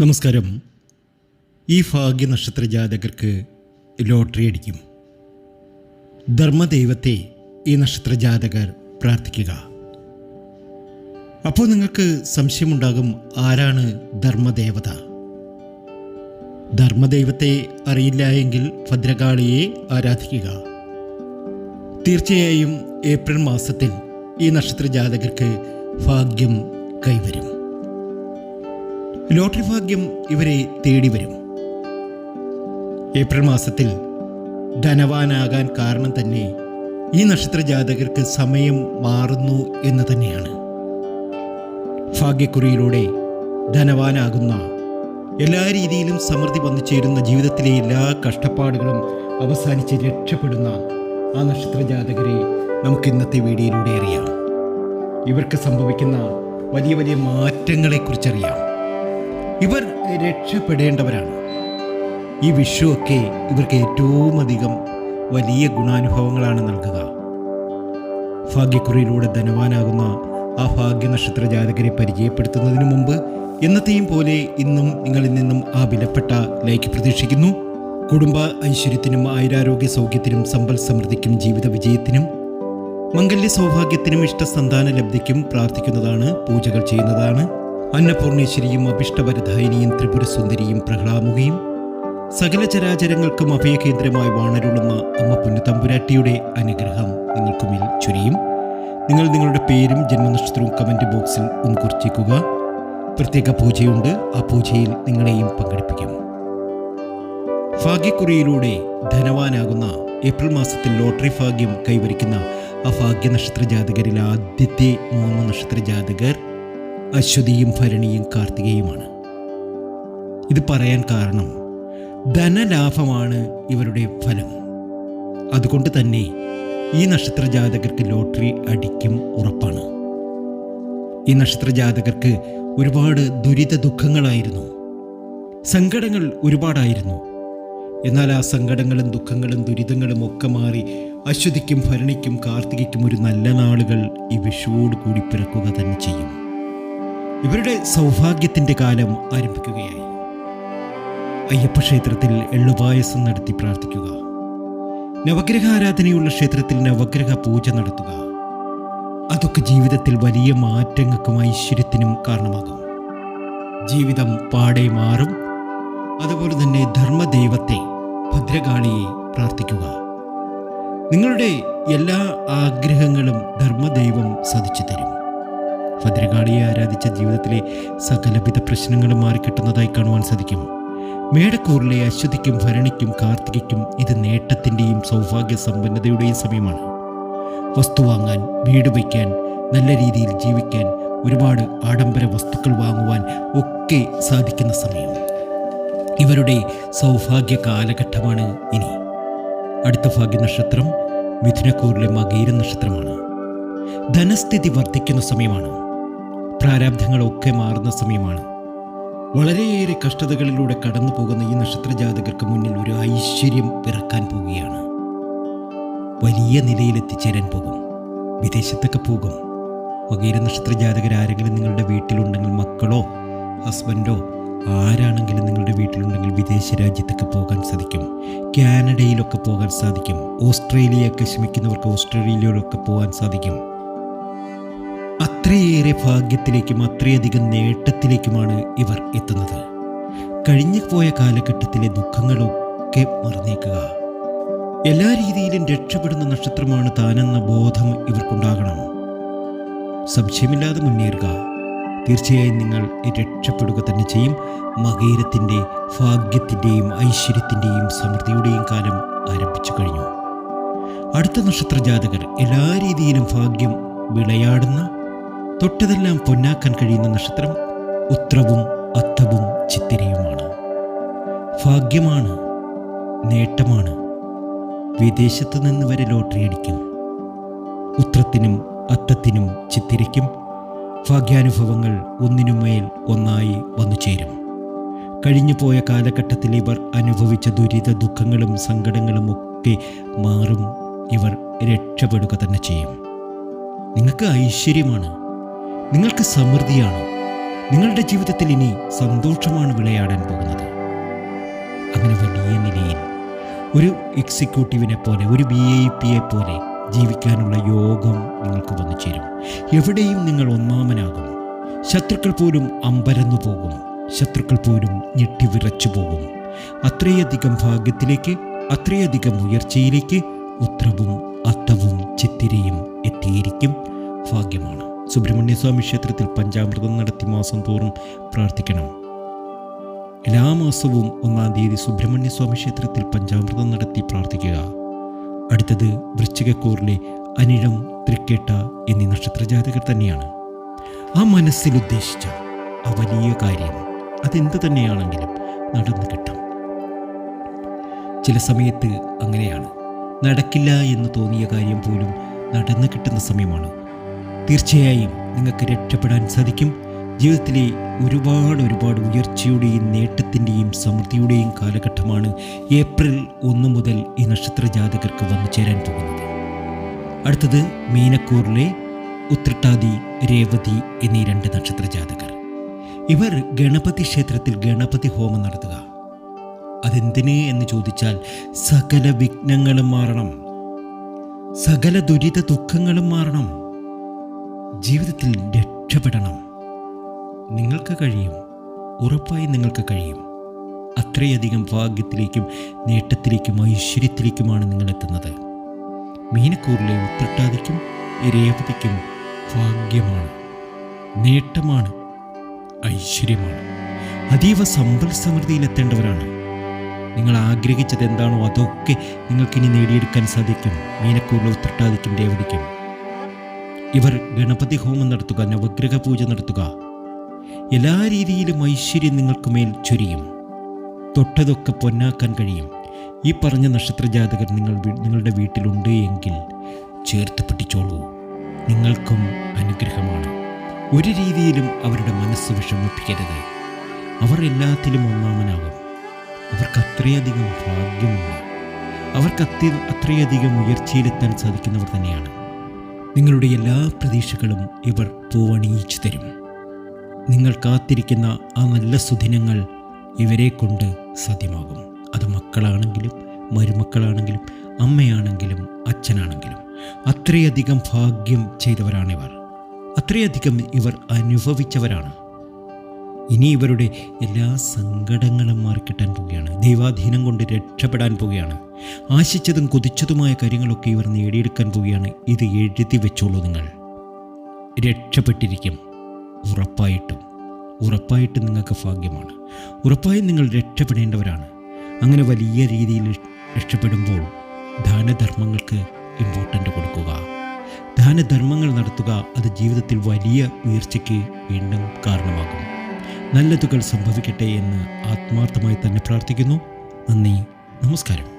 നമസ്കാരം. ഈ ഭാഗ്യ നക്ഷത്ര ജാതകർക്ക് ലോട്ടറി അടിക്കും. ധർമ്മദൈവത്തെ ഈ നക്ഷത്ര ജാതകർ പ്രാർത്ഥിക്കുക. അപ്പോൾ നിങ്ങൾക്ക് സംശയമുണ്ടാകും ആരാണ് ധർമ്മദേവത? ധർമ്മദൈവത്തെ അറിയില്ല എങ്കിൽ ഭദ്രകാളിയെ ആരാധിക്കുക. തീർച്ചയായും ഏപ്രിൽ മാസത്തിൽ ഈ നക്ഷത്ര ജാതകർക്ക് ഭാഗ്യം കൈവരും. ലോട്ടറി ഭാഗ്യം ഇവരെ തേടി വരും ഏപ്രിൽ മാസത്തിൽ ധനവാനാകാൻ കാരണം തന്നെ ഈ നക്ഷത്ര ജാതകർക്ക് സമയം മാറുന്നു എന്ന് തന്നെയാണ്. ഭാഗ്യക്കുറിയിലൂടെ ധനവാനാകുന്ന എല്ലാ രീതിയിലും സമൃദ്ധി വന്നു ചേരുന്ന ജീവിതത്തിലെ എല്ലാ കഷ്ടപ്പാടുകളും അവസാനിച്ച് രക്ഷപ്പെടുന്ന ആ നക്ഷത്ര ജാതകരെ നമുക്ക് ഇന്നത്തെ വീഡിയോയിലൂടെ അറിയാം. ഇവർക്ക് സംഭവിക്കുന്ന വലിയ വലിയ മാറ്റങ്ങളെക്കുറിച്ചറിയാം. ഇവർ രക്ഷപ്പെടേണ്ടവരാണ്. ഈ വിഷുവൊക്കെ ഇവർക്ക് ഏറ്റവും അധികം വലിയ ഗുണാനുഭവങ്ങളാണ് നൽകുക. ഭാഗ്യക്കുറിയിലൂടെ ധനവാനാകുന്ന ആ ഭാഗ്യനക്ഷത്ര ജാതകരെ പരിചയപ്പെടുത്തുന്നതിന് മുമ്പ് എന്നത്തെയും പോലെ ഇന്നും നിങ്ങളിൽ നിന്നും ആ വിലപ്പെട്ട ലൈക്ക് പ്രതീക്ഷിക്കുന്നു. കുടുംബ ഐശ്വര്യത്തിനും ആയുരാരോഗ്യ സൗഖ്യത്തിനും സമ്പൽ സമൃദ്ധിക്കും ജീവിത വിജയത്തിനും മംഗല്യ സൗഭാഗ്യത്തിനും ഇഷ്ടസന്താന ലബ്ധിക്കും പ്രാർത്ഥിക്കുന്നതാണ് പൂജകൾ ചെയ്യുന്നതാണ്. അന്നപൂർണേശ്വരിയും അഭിഷ്ടവരധായിനിയും ത്രിപുരസുന്ദരിയും പ്രഹ്ലാമുകയും സകല ചരാചരങ്ങൾക്കും അഭയകേന്ദ്രമായി വാണരുളുന്ന അമ്മ പുന്നതമ്പുരാട്ടിയുടെ അനുഗ്രഹം നിങ്ങൾക്കുമേൽ ചൊരിയും. നിങ്ങൾ നിങ്ങളുടെ പേരും ജന്മനക്ഷത്രവും കമന്റ് ബോക്സിൽ ഒന്ന് കുറിച്ചേക്കുക പ്രത്യേക പൂജയുണ്ട്. ആ പൂജയിൽ നിങ്ങളെയും പങ്കെടുപ്പിക്കും. ഭാഗ്യക്കുറിയിലൂടെ ധനവാനാകുന്ന ഏപ്രിൽ മാസത്തിൽ ലോട്ടറി ഭാഗ്യം കൈവരിക്കുന്ന ആ ഭാഗ്യ നക്ഷത്ര ജാതകരിൽ ആദ്യത്തെ മൂന്ന് നക്ഷത്ര ജാതകർ അശ്വതിയും ഭരണിയും കാർത്തികയുമാണ്. ഇത് പറയാൻ കാരണം ധനലാഭമാണ് ഇവരുടെ ഫലം. അതുകൊണ്ട് തന്നെ ഈ നക്ഷത്ര ജാതകർക്ക് ലോട്ടറി അടിക്കും ഉറപ്പാണ്. ഈ നക്ഷത്ര ജാതകർക്ക് ഒരുപാട് ദുരിത ദുഃഖങ്ങളായിരുന്നു. സങ്കടങ്ങൾ ഒരുപാടായിരുന്നു. എന്നാൽ ആ സങ്കടങ്ങളും ദുഃഖങ്ങളും ദുരിതങ്ങളും ഒക്കെ മാറി അശ്വതിക്കും ഭരണിക്കും കാർത്തികയ്ക്കും ഒരു നല്ല നാളുകൾ ഈ വിഷുവോട് കൂടി പിറക്കുക തന്നെ ചെയ്യും. ഇവരുടെ സൗഭാഗ്യത്തിന്റെ കാലം ആരംഭിക്കുകയായി. അയ്യപ്പ ക്ഷേത്രത്തിൽ എള്ളുപായസം നടത്തി പ്രാർത്ഥിക്കുക. നവഗ്രഹ ആരാധനയുള്ള ക്ഷേത്രത്തിൽ നവഗ്രഹ പൂജ നടത്തുക. അതൊക്കെ ജീവിതത്തിൽ വലിയ മാറ്റങ്ങൾക്കും ഐശ്വര്യത്തിനും കാരണമാകും. ജീവിതം പാടെ മാറും. അതുപോലെ തന്നെ ധർമ്മദൈവത്തെ ഭദ്രകാളിയെ പ്രാർത്ഥിക്കുക. നിങ്ങളുടെ എല്ലാ ആഗ്രഹങ്ങളും ധർമ്മദൈവം സാധിച്ചു തരും. ഭദ്രകാളിയെ ആരാധിച്ച ജീവിതത്തിലെ സകലവിധ പ്രശ്നങ്ങളും മാറിക്കിട്ടുന്നതായി കാണുവാൻ സാധിക്കും. മേടക്കൂറിലെ അശ്വതിക്കും ഭരണിക്കും കാർത്തികയ്ക്കും ഇത് നേട്ടത്തിന്റെയും സൗഭാഗ്യ സമ്പന്നതയുടെയും സമയമാണ്. വസ്തു വാങ്ങാൻ വീട് വയ്ക്കാൻ നല്ല രീതിയിൽ ജീവിക്കാൻ ഒരുപാട് ആഡംബര വസ്തുക്കൾ വാങ്ങുവാൻ ഒക്കെ സാധിക്കുന്ന സമയം. ഇവരുടെ സൗഭാഗ്യ കാലഘട്ടമാണ് ഇനി. അടുത്ത ഭാഗ്യ നക്ഷത്രം മിഥുനക്കൂറിലെ മകീര നക്ഷത്രമാണ്. ധനസ്ഥിതി വർദ്ധിക്കുന്ന സമയമാണ്. പ്രാരാബ്ധങ്ങളൊക്കെ മാറുന്ന സമയമാണ്. വളരെയേറെ കഷ്ടതകളിലൂടെ കടന്നു പോകുന്ന ഈ നക്ഷത്രജാതകർക്ക് മുന്നിൽ ഒരു ഐശ്വര്യം പിറക്കാൻ പോവുകയാണ്. വലിയ നിലയിലെത്തിച്ചേരാൻ പോകും. വിദേശത്തൊക്കെ പോകും. മകീര നക്ഷത്രജാതകർ ആരെങ്കിലും നിങ്ങളുടെ വീട്ടിലുണ്ടെങ്കിൽ മക്കളോ ഹസ്ബൻഡോ ആരാണെങ്കിലും നിങ്ങളുടെ വീട്ടിലുണ്ടെങ്കിൽ വിദേശ രാജ്യത്തൊക്കെ പോകാൻ സാധിക്കും. കാനഡയിലൊക്കെ പോകാൻ സാധിക്കും. ഓസ്ട്രേലിയയൊക്കെ ശ്രമിക്കുന്നവർക്ക് ഓസ്ട്രേലിയയിലൊക്കെ പോകാൻ സാധിക്കും. അത്രയേറെ ഭാഗ്യത്തിലേക്കും അത്രയധികം നേട്ടത്തിലേക്കുമാണ് ഇവർ എത്തുന്നത്. കഴിഞ്ഞു പോയ കാലഘട്ടത്തിലെ ദുഃഖങ്ങളൊക്കെ മറന്നേക്കുക. എല്ലാ രീതിയിലും രക്ഷപ്പെടുന്ന നക്ഷത്രമാണ് താനെന്ന ബോധം ഇവർക്കുണ്ടാകണം. സംശയമില്ലാതെ മുന്നേറുക. തീർച്ചയായും നിങ്ങൾ രക്ഷപ്പെടുക തന്നെ ചെയ്യും. മകീരത്തിന്റെ ഭാഗ്യത്തിന്റെയും ഐശ്വര്യത്തിന്റെയും സമൃദ്ധിയുടെയും കാലം ആരംഭിച്ചു കഴിഞ്ഞു. അടുത്ത നക്ഷത്ര ജാതകർ എല്ലാ രീതിയിലും ഭാഗ്യം വിളയാടുന്ന തൊട്ടതെല്ലാം പൊന്നാക്കാൻ കഴിയുന്ന നക്ഷത്രം ഉത്രവും അത്തവും ചിത്തിരയുമാണ്. ഭാഗ്യമാണ് നേട്ടമാണ്. വിദേശത്തു നിന്ന് വരെ ലോട്ടറി അടിക്കും. ഉത്രത്തിനും അത്തത്തിനും ചിത്തിരയ്ക്കും ഭാഗ്യാനുഭവങ്ങൾ ഒന്നിനുമേൽ ഒന്നായി വന്നു ചേരും. കഴിഞ്ഞു പോയ കാലഘട്ടത്തിൽ ഇവർ അനുഭവിച്ച ദുരിത ദുഃഖങ്ങളും സങ്കടങ്ങളും ഒക്കെ മാറും. ഇവർ രക്ഷപ്പെടുക തന്നെ ചെയ്യും. നിങ്ങൾക്ക് ഐശ്വര്യമാണ്. നിങ്ങൾക്ക് സമൃദ്ധിയാണ്. നിങ്ങളുടെ ജീവിതത്തിൽ ഇനി സന്തോഷമാണ് വിളയാടാൻ പോകുന്നത്. അങ്ങനെ വലിയ നിലയിൽ ഒരു എക്സിക്യൂട്ടീവിനെ പോലെ ഒരു വി ഐ പിയെ പോലെ ജീവിക്കാനുള്ള യോഗം നിങ്ങൾക്ക് വന്നു ചേരും. എവിടെയും നിങ്ങൾ ഒന്നാമനാകും. ശത്രുക്കൾ പോലും അമ്പരന്നു പോകും. ശത്രുക്കൾ പോലും ഞെട്ടിവിറച്ചു പോകും. അത്രയധികം ഭാഗ്യത്തിലേക്ക് അത്രയധികം ഉയർച്ചയിലേക്ക് ഉത്രവും അത്തവും ചിത്തിരയും എത്തിയിരിക്കും. ഭാഗ്യമാണ്. സുബ്രഹ്മണ്യസ്വാമി ക്ഷേത്രത്തിൽ പഞ്ചാമൃതം നടത്തി മാസം തോറും പ്രാർത്ഥിക്കണം. എല്ലാ മാസവും ഒന്നാം തീയതി സുബ്രഹ്മണ്യസ്വാമി ക്ഷേത്രത്തിൽ പഞ്ചാമൃതം നടത്തി പ്രാർത്ഥിക്കുക. അടുത്തത് വൃശ്ചികക്കൂറിലെ അനിഴം തൃക്കേട്ട എന്നീ നക്ഷത്രജാതകർ തന്നെയാണ്. ആ മനസ്സിൽ ഉദ്ദേശിച്ച ആ വലിയ കാര്യം അതെന്ത് തന്നെയാണെങ്കിലും നടന്നു കിട്ടും. ചില സമയത്ത് അങ്ങനെയാണ്. നടക്കില്ല എന്ന് തോന്നിയ കാര്യം പോലും നടന്നു കിട്ടുന്ന സമയമാണ്. തീർച്ചയായും നിങ്ങൾക്ക് രക്ഷപ്പെടാൻ സാധിക്കും. ജീവിതത്തിലെ ഒരുപാട് ഒരുപാട് ഉയർച്ചയുടെയും നേട്ടത്തിന്റെയും സമൃദ്ധിയുടെയും കാലഘട്ടമാണ് ഏപ്രിൽ ഒന്ന് മുതൽ ഈ നക്ഷത്ര ജാതകർക്ക് വന്നു ചേരാൻ പോകുന്നത്. അടുത്തത് മീനക്കൂറിലെ ഉത്രട്ടാതി രേവതി എന്നീ രണ്ട് നക്ഷത്ര ജാതകർ. ഇവർ ഗണപതി ക്ഷേത്രത്തിൽ ഗണപതി ഹോമം നടത്തുക. അതെന്തിന് എന്ന് ചോദിച്ചാൽ സകല വിഘ്നങ്ങളും മാറണം. സകല ദുരിത ദുഃഖങ്ങളും മാറണം. ജീവിതത്തിൽ രക്ഷപ്പെടണം. നിങ്ങൾക്ക് കഴിയും. ഉറപ്പായി നിങ്ങൾക്ക് കഴിയും. അത്രയധികം ഭാഗ്യത്തിലേക്കും നേട്ടത്തിലേക്കും ഐശ്വര്യത്തിലേക്കുമാണ് നിങ്ങൾ എത്തുന്നത്. മീനക്കൂറിലെ ഉത്രട്ടാതിക്കും രേവതിക്കും ഭാഗ്യമാണ്. നേട്ടമാണ്. ഐശ്വര്യമാണ്. അതീവ സമ്പൽ സമൃദ്ധിയിലെത്തേണ്ടവരാണ് നിങ്ങൾ ആഗ്രഹിച്ചത് എന്താണോ അതൊക്കെ നിങ്ങൾക്കിനി നേടിയെടുക്കാൻ സാധിക്കും. മീനക്കൂറിലെ ഉത്രട്ടാതിക്കും രേവതിക്കും ഇവർ ഗണപതി ഹോമം നടത്തുക നവഗ്രഹ പൂജ നടത്തുക. എല്ലാ രീതിയിലും ഐശ്വര്യം നിങ്ങൾക്ക് മേൽ ചൊരിയും. തൊട്ടതൊക്കെ പൊന്നാക്കാൻ കഴിയും. ഈ പറഞ്ഞ നക്ഷത്ര ജാതകർ നിങ്ങൾ നിങ്ങളുടെ വീട്ടിലുണ്ട് എങ്കിൽ ചേർത്ത് പിടിച്ചോളൂ. നിങ്ങൾക്കും അനുഗ്രഹമാണ്. ഒരു രീതിയിലും അവരുടെ മനസ്സ് വിഷമിപ്പിക്കരുത്. അവർ എല്ലാത്തിലും ഒന്നാമനാകും. അവർക്ക് അത്രയധികം ഭാഗ്യമുണ്ട്. അവർക്ക് അത്യ അത്രയധികം ഉയർച്ചയിലെത്താൻ സാധിക്കുന്നവർ തന്നെയാണ്. നിങ്ങളുടെ എല്ലാ പ്രതീക്ഷകളും ഇവർ പൂവണിയിച്ചു തരും. നിങ്ങൾ കാത്തിരിക്കുന്ന ആ നല്ല സുദിനങ്ങൾ ഇവരെ കൊണ്ട് സാധ്യമാകും. അത് മക്കളാണെങ്കിലും മരുമക്കളാണെങ്കിലും അമ്മയാണെങ്കിലും അച്ഛനാണെങ്കിലും. അത്രയധികം ഭാഗ്യം ചെയ്തവരാണിവർ. അത്രയധികം ഇവർ അനുഭവിച്ചവരാണ്. ഇനി ഇവരുടെ എല്ലാ സങ്കടങ്ങളും മാറിക്കിട്ടാൻ പോവുകയാണ്. ദൈവാധീനം കൊണ്ട് രക്ഷപ്പെടാൻ പോവുകയാണ്. ആശിച്ചതും കൊതിച്ചതുമായ കാര്യങ്ങളൊക്കെ ഇവർ നേടിയെടുക്കാൻ പോവുകയാണ്. ഇത് എഴുതി വെച്ചോളൂ നിങ്ങൾ. രക്ഷപ്പെട്ടിരിക്കും. ഉറപ്പായിട്ടും. ഉറപ്പായിട്ടും നിങ്ങൾക്ക് ഭാഗ്യമാണ്. ഉറപ്പായും നിങ്ങൾ രക്ഷപ്പെടേണ്ടവരാണ്. അങ്ങനെ വലിയ രീതിയിൽ രക്ഷപ്പെടുമ്പോൾ ദാനധർമ്മങ്ങൾക്ക് ഇമ്പോർട്ടന്റ് കൊടുക്കുക. ദാനധർമ്മങ്ങൾ നടത്തുക അത് ജീവിതത്തിൽ വലിയ ഉയർച്ചയ്ക്ക് വീണ്ടും കാരണമാകും. നല്ലതുകൾ സംഭവിക്കട്ടെ എന്ന് ആത്മാർത്ഥമായി തന്നെ പ്രാർത്ഥിക്കുന്നു. നന്ദി. നമസ്കാരം.